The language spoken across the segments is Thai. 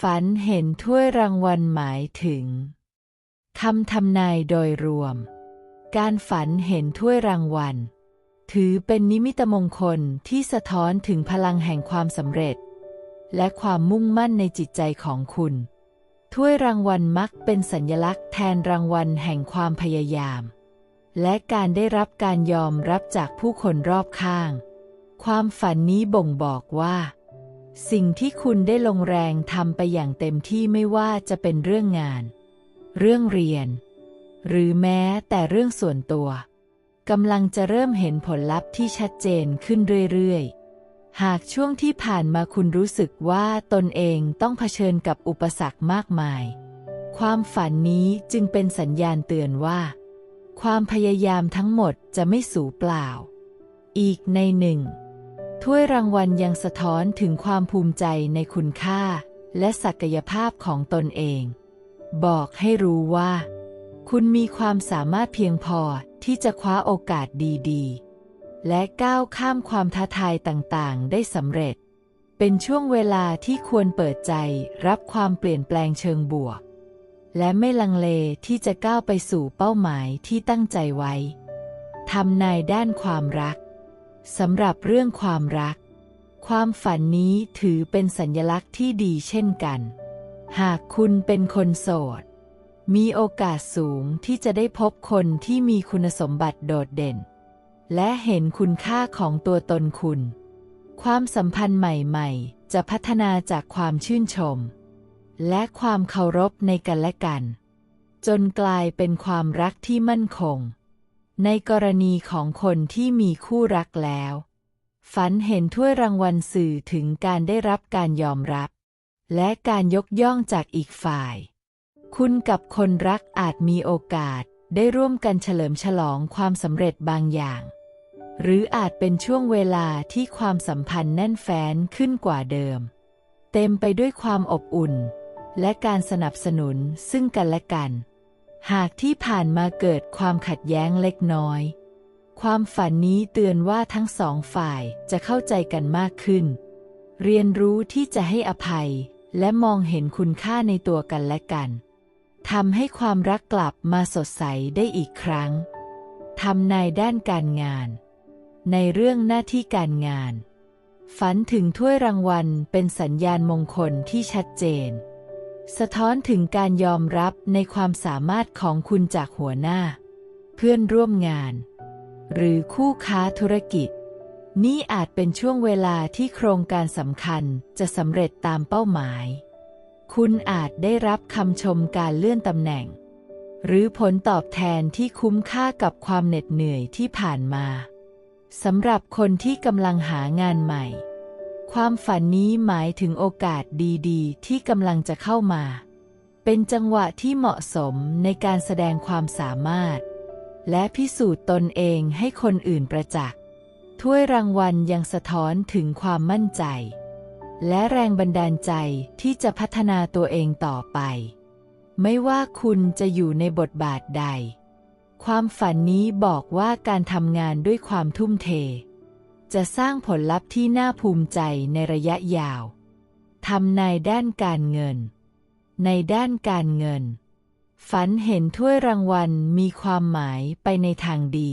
ฝันเห็นถ้วยรางวัลหมายถึงคำทำนายโดยรวม การฝันเห็นถ้วยรางวัล ถือเป็นนิมิตมงคลที่สะท้อนถึงพลังแห่งความสำเร็จ และความมุ่งมั่นในจิตใจของคุณ ถ้วยรางวัลมักเป็นสัญลักษณ์แทนรางวัลแห่งความพยายาม และการได้รับการยอมรับจากผู้คนรอบข้าง ความฝันนี้บ่งบอกว่า สิ่งที่คุณได้ลงแรงทำไปอย่างเต็มที่ไม่ว่าจะเป็นเรื่องงาน เรื่องเรียน หรือแม้แต่เรื่องส่วนตัวกำลังจะเริ่มเห็นผลลัพธ์ที่ชัดเจนขึ้นเรื่อยๆ หากช่วงที่ผ่านมาคุณรู้สึกว่าตนเองต้องเผชิญกับอุปสรรคมากมาย ความฝันนี้จึงเป็นสัญญาณเตือนว่า ความพยายามทั้งหมดจะไม่สูญเปล่า อีกในหนึ่ง ถ้วยรางวัลยังสะท้อนถึงความภูมิใจในคุณค่า และศักยภาพของตนเอง บอกให้รู้ว่า คุณมีความสามารถเพียงพอที่จะคว้าโอกาสดีๆ และก้าวข้ามความท้าทายต่างๆ ได้สำเร็จ เป็นช่วงเวลาที่ควรเปิดใจรับความเปลี่ยนแปลงเชิงบวก และไม่ลังเลที่จะก้าวไปสู่เป้าหมายที่ตั้งใจไว้ทำนายด้านความรัก สำหรับเรื่องความรัก ความฝันนี้ถือเป็นสัญลักษณ์ที่ดีเช่นกัน หากคุณเป็นคนโสด มีโอกาสสูงที่จะได้พบคนที่มีคุณสมบัติโดดเด่น และเห็นคุณค่าของตัวตนคุณ ความสัมพันธ์ใหม่ๆ จะพัฒนาจากความชื่นชม และความเคารพในกันและกัน จนกลายเป็นความรักที่มั่นคง ในกรณีของคนที่มีคู่รักแล้ว ฝันเห็นถ้วยรางวัลสื่อถึงการได้รับการยอมรับ และการยกย่องจากอีกฝ่าย คุณกับคนรักอาจมีโอกาสได้ร่วมกันเฉลิมฉลองความสำเร็จบางอย่าง หรืออาจเป็นช่วงเวลาที่ความสัมพันธ์แน่นแฟ้นขึ้นกว่าเดิม เต็มไปด้วยความอบอุ่น และการสนับสนุนซึ่งกันและกัน หากที่ผ่านมาเกิดความขัดแย้งเล็กน้อย ความฝันนี้เตือนว่าทั้งสองฝ่ายจะเข้าใจกันมากขึ้น เรียนรู้ที่จะให้อภัยและมองเห็นคุณค่าในตัวกันและกันทำให้ความรักกลับมาสดใสได้อีกครั้งทำในด้านการงาน ในเรื่องหน้าที่การงาน ฝันถึงถ้วยรางวัลเป็นสัญญาณมงคลที่ชัดเจน สะท้อนถึงการยอมรับในความสามารถของคุณจากหัวหน้า เพื่อนร่วมงาน หรือคู่ค้าธุรกิจ นี่อาจเป็นช่วงเวลาที่โครงการสำคัญจะสำเร็จตามเป้าหมาย คุณอาจได้รับคำชมการเลื่อนตำแหน่ง หรือผลตอบแทนที่คุ้มค่ากับความเหน็ดเหนื่อยที่ผ่านมาสำหรับคนที่กำลังหางานใหม่ ความฝันนี้หมายถึงโอกาสดีๆ ที่กำลังจะเข้ามา เป็นจังหวะที่เหมาะสมในการแสดงความสามารถ และพิสูจน์ตนเองให้คนอื่นประจักษ์ถ้วยรางวัลยังสะท้อนถึงความมั่นใจ และแรงบันดาลใจที่จะพัฒนาตัวเองต่อไป ไม่ว่าคุณจะอยู่ในบทบาทใด ความฝันนี้บอกว่าการทำงานด้วยความทุ่มเท จะสร้างผลลัพธ์ที่น่าภูมิใจในระยะยาว ทำในด้านการเงิน ในด้านการเงิน ฝันเห็นถ้วยรางวัลมีความหมายไปในทางดี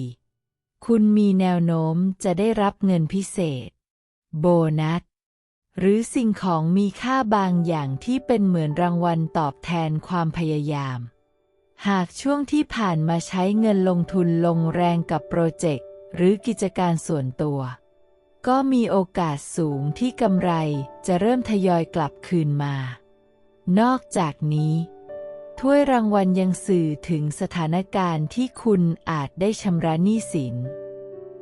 คุณมีแนวโน้มจะได้รับเงินพิเศษ โบนัส หรือสิ่งของมีค่าบางอย่างที่เป็นเหมือนรางวัลตอบแทนความพยายาม หากช่วงที่ผ่านมาใช้เงินลงทุนลงแรงกับโปรเจกต์หรือกิจการส่วนตัว ก็มีโอกาสสูงที่กำไรจะเริ่มทยอยกลับคืนมา นอกจากนี้ ถ้วยรางวัลยังสื่อถึงสถานการณ์ที่คุณอาจได้ชำระหนี้สิน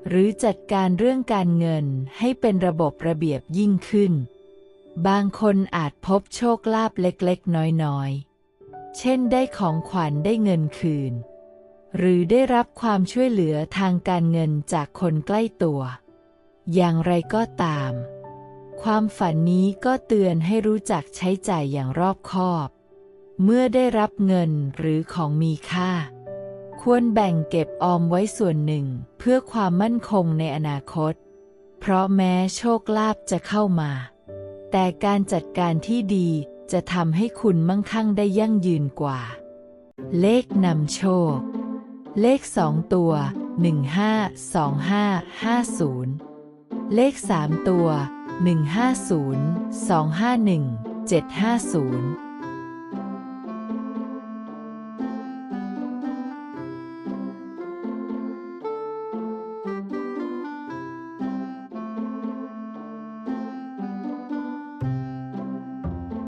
หรือจัดการเรื่องการเงินให้เป็นระบบระเบียบยิ่งขึ้น บางคนอาจพบโชคลาภเล็กๆ น้อยๆ เช่นได้ของขวัญได้เงินคืน หรือได้รับความช่วยเหลือทางการเงินจากคนใกล้ตัว อย่างไรก็ตาม ความฝันนี้ก็เตือนให้รู้จักใช้จ่ายอย่างรอบคอบ เมื่อได้รับเงินหรือของมีค่า ควรแบ่งเก็บออมไว้ส่วนหนึ่งเพื่อความมั่นคงในอนาคต เพราะแม้โชคลาภจะเข้ามา แต่การจัดการที่ดีจะทำให้คุณมั่งคั่งได้ยั่งยืนกว่า เลขนำโชค เลขสองตัว 152550 เลขสามตัว 150 251 750